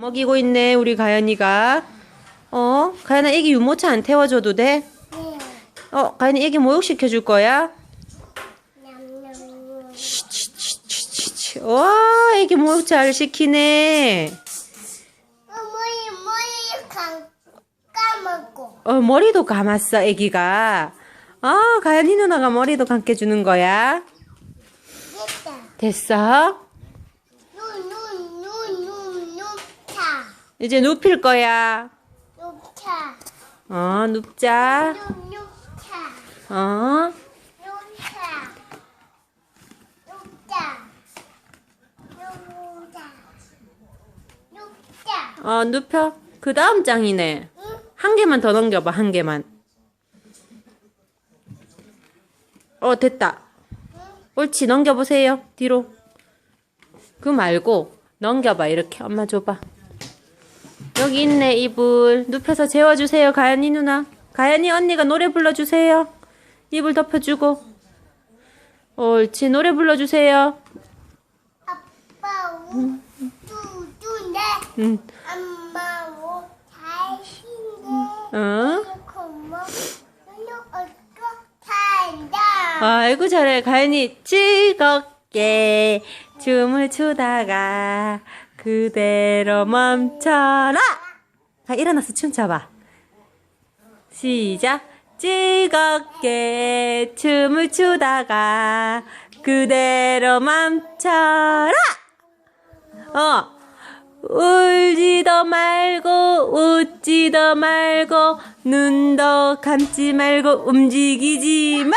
먹이고 있네 우리 가연이가 어 가연아 애기 유모차 안 태워줘도 돼? 네. 어 가연이 애기 모욕시켜 줄 거야? 치치치치치 와 애기 모욕 잘 시키네 어, 머리 머리 감 까먹고. 어 머리도 감았어 애기가 아 가연이 누나가 머리도 감겨주는 거야 됐다. 됐어? 눈눈눈눈눈차 이제 눕힐 거야 눈차 어 눕자 눈눈차 어 눈차 눈차 눈차 눈차. 어, 눕혀. 그 다음 장이네. 응? 한 개만 더 넘겨봐, 한 개만. 어, 됐다. 옳지, 넘겨보세요. 뒤로. 그 말고, 넘겨봐, 이렇게. 엄마 줘봐. 여기 있네, 이불. 눕혀서 재워주세요, 가연이 누나. 가연이 언니가 노래 불러주세요. 이불 덮여주고. 옳지, 노래 불러주세요. 아빠 옷두두네 응, 엄마 옷잘 신네. 어? 아이고 잘해 가연이 즐겁게 춤을 추다가 그대로 멈춰라. 가 일어나서 춤춰봐. 시작. 즐겁게 춤을 추다가 그대로 멈춰라. 어 울지도 말고 웃지도 말고 눈도 감지 말고 움직이지 마